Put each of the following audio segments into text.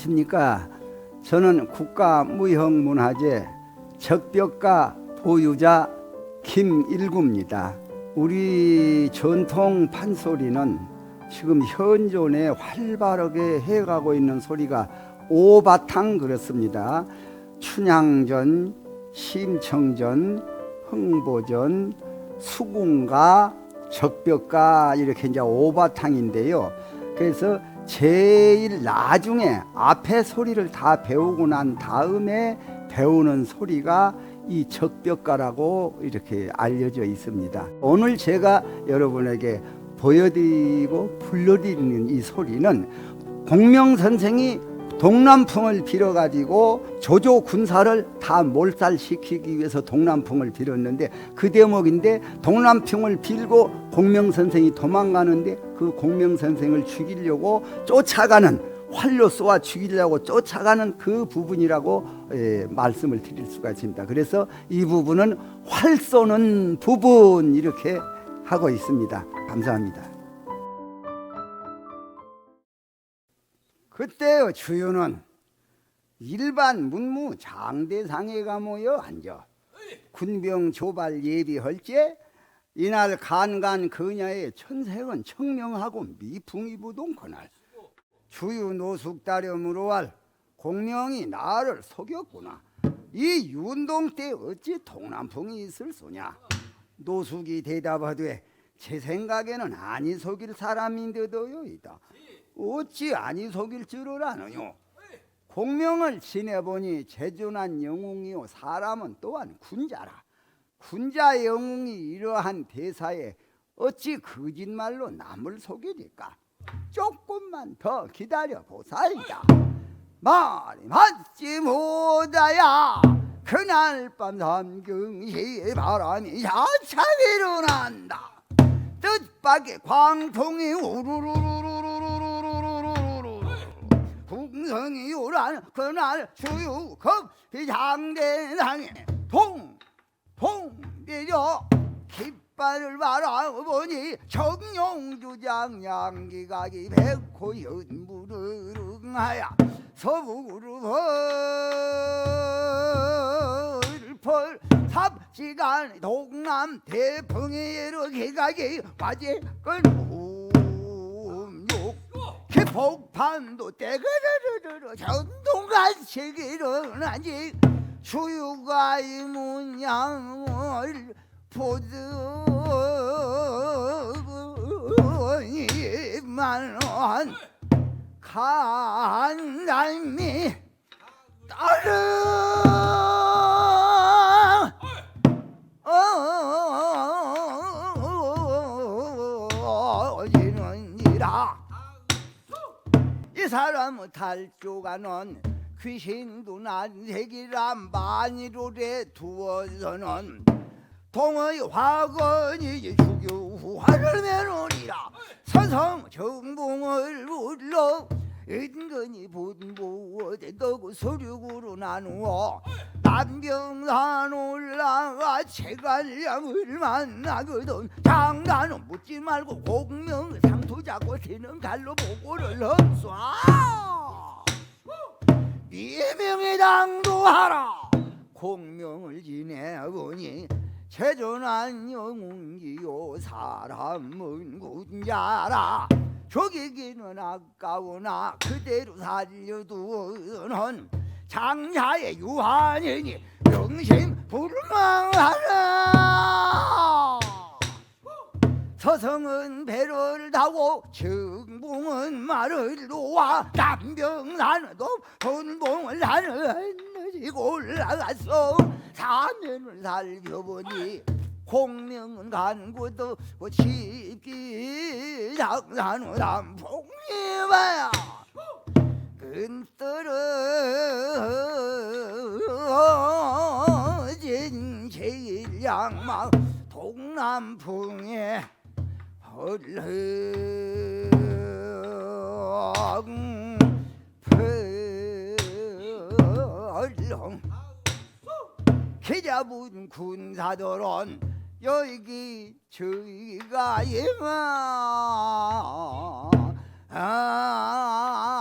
안녕하십니까. 저는 국가무형문화재 적벽가 보유자 김일구입니다. 우리 전통 판소리는 지금 현존에 활발하게 해가고 있는 소리가 오바탕 그렇습니다. 춘향전, 심청전, 흥보전, 수궁가, 적벽가 이렇게 이제 오바탕인데요. 그래서 제일 나중에 앞에 소리를 다 배우고 난 다음에 배우는 소리가 이 적벽가라고 이렇게 알려져 있습니다. 오늘 제가 여러분에게 보여드리고 불러드리는 이 소리는 공명 선생이 동남풍을 빌어가지고 조조 군사를 다 몰살시키기 위해서 동남풍을 빌었는데 그 대목인데 동남풍을 빌고 공명 선생이 도망가는데 그 공명 선생을 죽이려고 쫓아가는 활로 쏘아 죽이려고 쫓아가는 그 부분이라고 예, 말씀을 드릴 수가 있습니다. 그래서 이 부분은 활 쏘는 부분 이렇게 하고 있습니다. 감사합니다. 그때요 주유는 일반 문무 장대상회가 모여 앉아 군병 조발 예비할 때 이날 간간 그녀의 천색은 청명하고 미풍이 부동 그날 주유 노숙 따렴으로 할 공명이 나를 속였구나. 이 윤동 때 어찌 동남풍이 있을 소냐? 노숙이 대답하되 제 생각에는 아니 속일 사람인데도요이다 어찌 아니 속일 줄을 아느뇨? 공명을 지내보니 재존한 영웅이요 사람은 또한 군자라. 군자 영웅이 이러한 대사에 어찌 거짓말로 남을 속이니까? 조금만 더 기다려 보사이다. 말이 맞지 못하야 그날 밤 삼경시 바람이 야차게 일어난다. 뜻밖의 광풍이 우르르르르 성이 오란 그날 수유컵 비장대상에 통통 내려 깃발을 바라보니 정용주장 양기각이 백호 연무를 응하야 서북으로 벌벌 삽시간 동남 대풍이 이렇게 가기 과제건 음욕 폭판도 떼그르르르 전동간 세계를 아직 주유가 이문양을 보드니만 간남이 사람은 탈주가는 귀신도 난색이라 만이로래 두어서는 동의 화건이 주교 화를 내놓으리라. 서성 정봉을 불러 은근히 분보대 너구 서륙으로 나누어 남경산 올라가 채갈량을 만나거든. 장난은 묻지 말고 공명 상 투 잡고 새는 갈로 보고를 흡수아 이명의 당도하라. 공명을 지내보니 체존한 영웅이요 사람은 군자라. 죽이기는 아까우나 그대로 살려두는 장자의 유한이니 명심 불망하라 서성은 배를 타고 증봉은 말을 놓아. 남병산은 본봉을 하늘지고 올라갔어 사면을 살펴보니 공명은 간곳도 쉽기 장산은 남풍이봐야. 끈떨어진 제일양막 동남풍에 헐렁 기자분 군사들은 여기 저희가 임하. 아,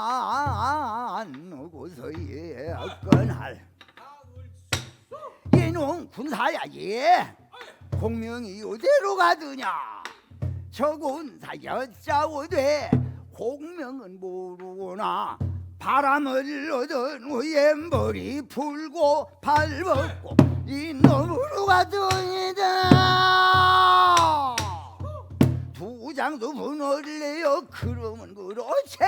안고서 예 건할. 이놈 군사야 예 공명이 어디로 가드냐? 저 군사 여짜오되 공명은 모르구나 바람을 얻은 후에 머리 풀고 발 벗고 이놈으로 가더니다. 두 장도 내어 그러면 그렇지.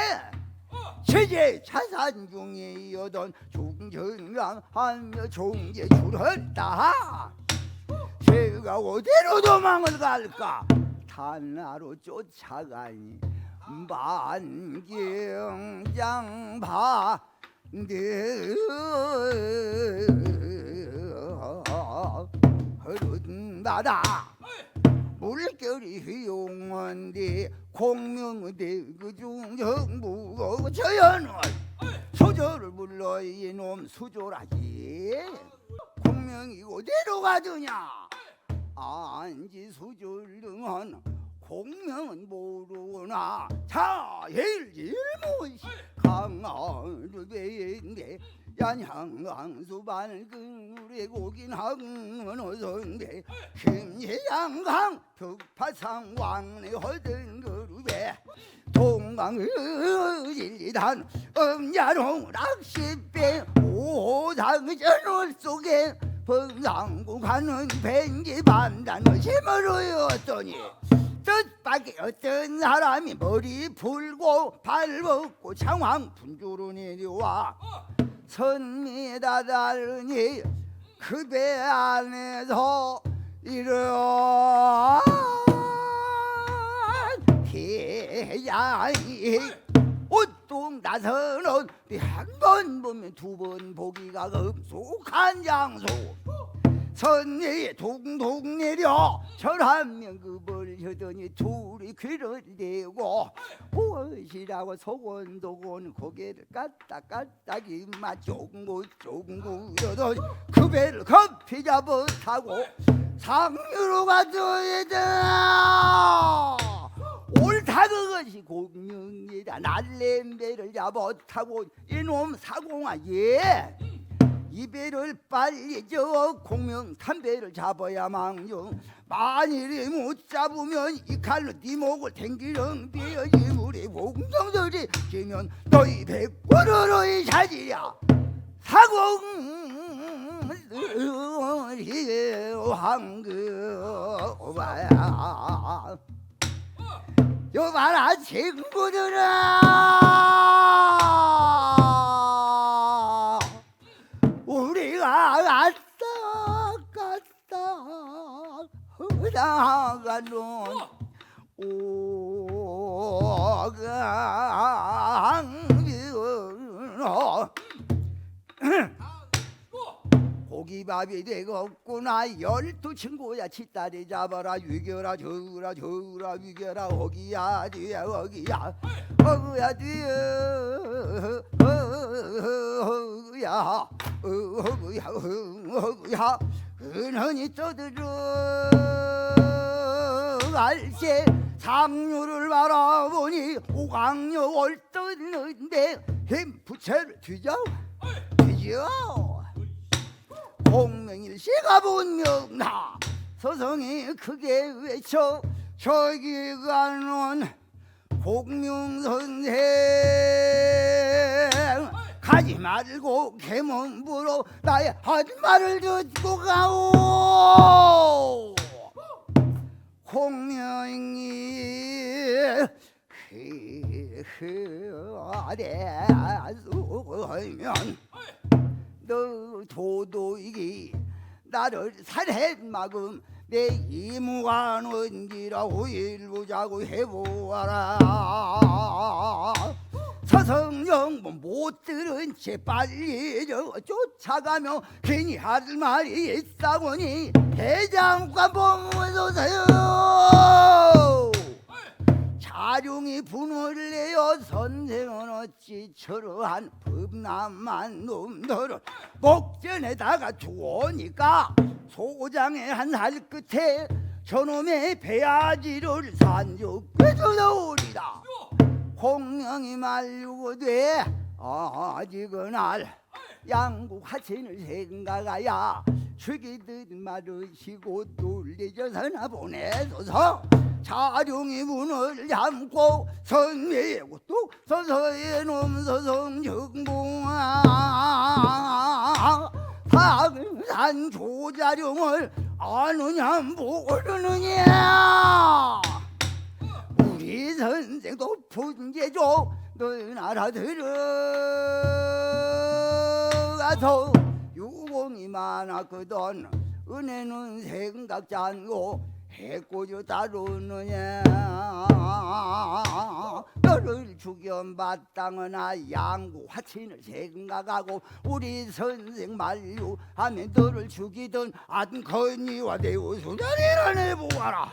세제 자산 중에 여던 중전강 하며 종제 줄었다. 제가 어디로 도망을 갈까 단나로 쫓아가니 만경장 반대 흐른 바다. 물결이 휘용한데 공명대 그중 정부고 저연을 수조를 불러 이놈 수조라지. 공명이 어디로 가더냐 안지 수조를 등한 공명은 모르나 자 일일무시 강화를 배인데 양향강수 밝은 우리 고긴 항은 어선데 김해양강 벽파상 왕래 허든 그룹에 동강을 진리단 음야롱 락시배 오상전월 속에 번상구 가는 뱅기 반단을 심으로였더니 뜻밖의 어떤 사람이 머리 풀고 발 벗고 창왕 분주로 내려와 선미다 다르니 그 배 안에서 이런 태양이 옷동 나서는 한 번 보면 두 번 보기가 급속한 장소 선이 동동 내려 절한명 급을 하더니 둘이 귀를 대고 무엇이라고 소곤도곤 고개를 까딱까딱 입맛 조금고 조금고 이러더니 그 배를 급히 잡아 타고 상류로 가져야 옳다 그것이 공명이다 날렘배를 잡아 타고 이놈 사공아 예. 이 배를 빨리 저 공명 탄배를 잡아야 망정 만일에 못 잡으면 이 칼로 네 목을 탱기렁 비어지 우리 공정들이 지면 너희 백구르로이 자지야. 사공 황그와야. 여봐라 친구들아 흐다가는 오강비어 고기밥이 되겠구나. 열두 친구야 치다리 잡아라 위겨라 저라 저라 위겨라 어기야 뒤야 어기야 어그야 뒤야 어그야 어그야 어그야. 은은히 떠들어 갈새 상류를 바라보니 오강녀 얼떠는데 힘 부채를 뒤져? 뒤져! 공명일시가 본명나 서성이 크게 외쳐 저기 가는 공명선생. 가지 말고 개몸부로 나의 한 말을 듣고 가오 공명이 흐흐대수면 너 도도이기 나를 살해 막음 내 이무가 뭔지라고 일보자고 해보아라. 서성영 뭐못 들은 채 빨리 저 쫓아가며 괜히 할 말이 있사오니 대장관 보면서세요. 자룡이 분호를 내어 선생은 어찌 저러한 범람한 놈들을 목전에다가 두어니까 소장의 한 살 끝에 저놈의 배아지를 산적에 들어오리라. 공명이 말르고돼 아직은 알 양국 하신을 생각하야 죽이듯 말으시고 놀리져서나 보내소서. 자룡이 문을 잠고 선미고 뚝 서서히 놈서성 정봉아. 사근산 조자룡을 아느냐 모르느냐. 우리 선생도 분재죠 너희 나라 들어 가서 유공이 많았거든 은혜는 생각지 않고 해코지 다루느냐? 너를 죽여 마땅하나 양구 화친을 생각하고 우리 선생 만류하면 너를 죽이던 안건이와 내우수자리를 내보아라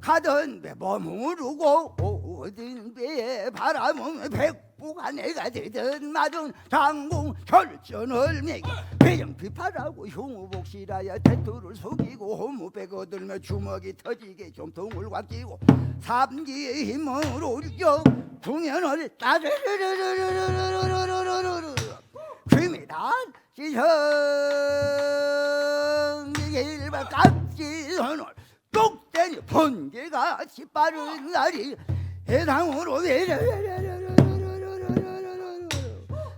가던 배 머무르고 오든 배에 바람은 백부가 내가 되든 맞은 장공 결전을 매기 배영 비파라고 흉우복실하여 대투를 속이고 호무배 거들며 주먹이 터지게 좀통을 꽉 끼고 삼기의 힘으로 일격 궁연을 따르르르르르르르르르르르 귀미단 지성 일발 깍지선을 똑대니 번개같이 빠른 날이 해상으로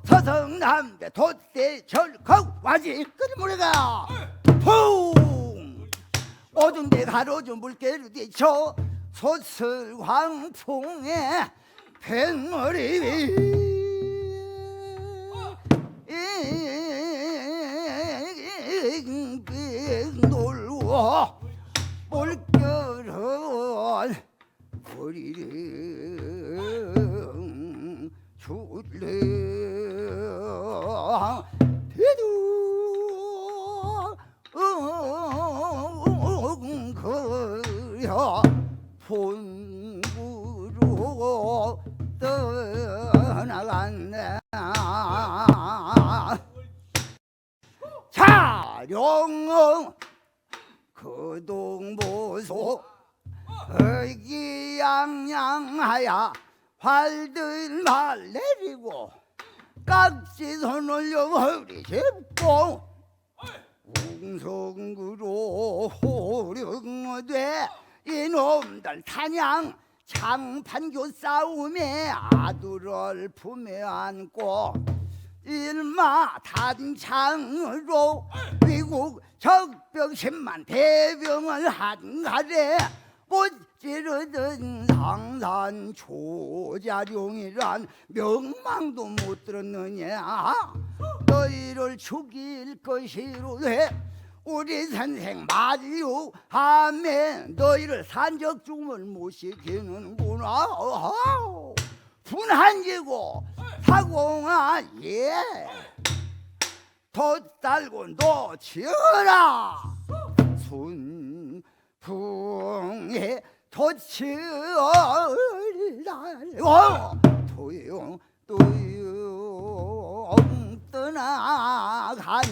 서성남대 돛대 절컥 와지 끓물가 퐁! 오줌대 가로준 물개를 뒤쳐 소슬 광풍에 뱃머리 놀고 물 어리 활들 말 내리고 깍지 손 올려 허리 짚고 웅성구로 호령어되 이놈들 사냥 장판교 싸움에 아들을 품에 안고 일마 단창으로 미국 적병 10만 대병을 한가래 못 찌르던 상산 조자룡이란 명망도 못 들었느냐? 너희를 죽일 것이로되 우리 선생 만류하며 너희를 산적 죽음을 못 시키는구나. 분한지고 사공아 예. 덧달고 너 지어라. 순풍에 도치얼날. 어? 도용 도용 떠나간다.